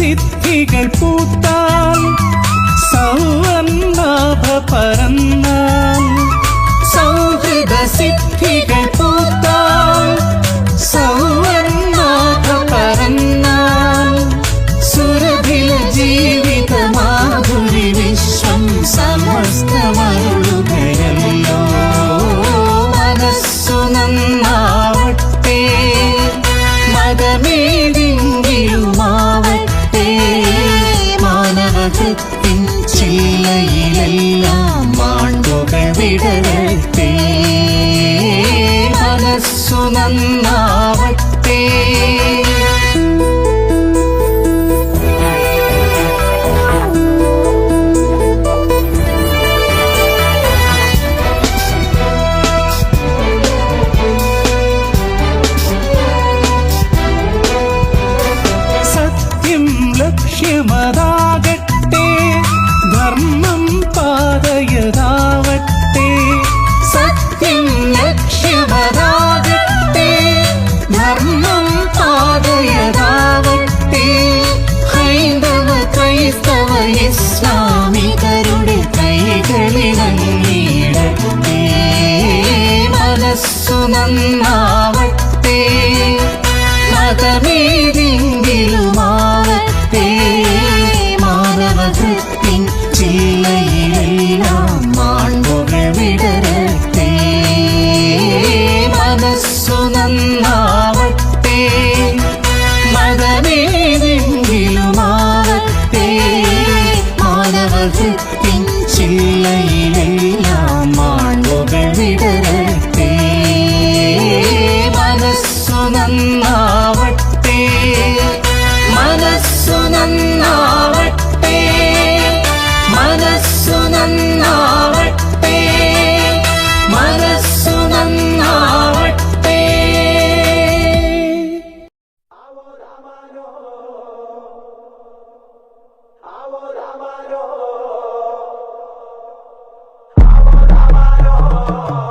സിദ്ധികൾ പൂത്താൽ വിശുദ്ധിൻ ചിലയിലെല്ലാം മാണ്ടുകൾ മനസ്സു നന്നാവട്ടേ. ഇസ്ലാമികരുടെ കൈകളിൽ മനസ്സു നന്നാ আবার আবার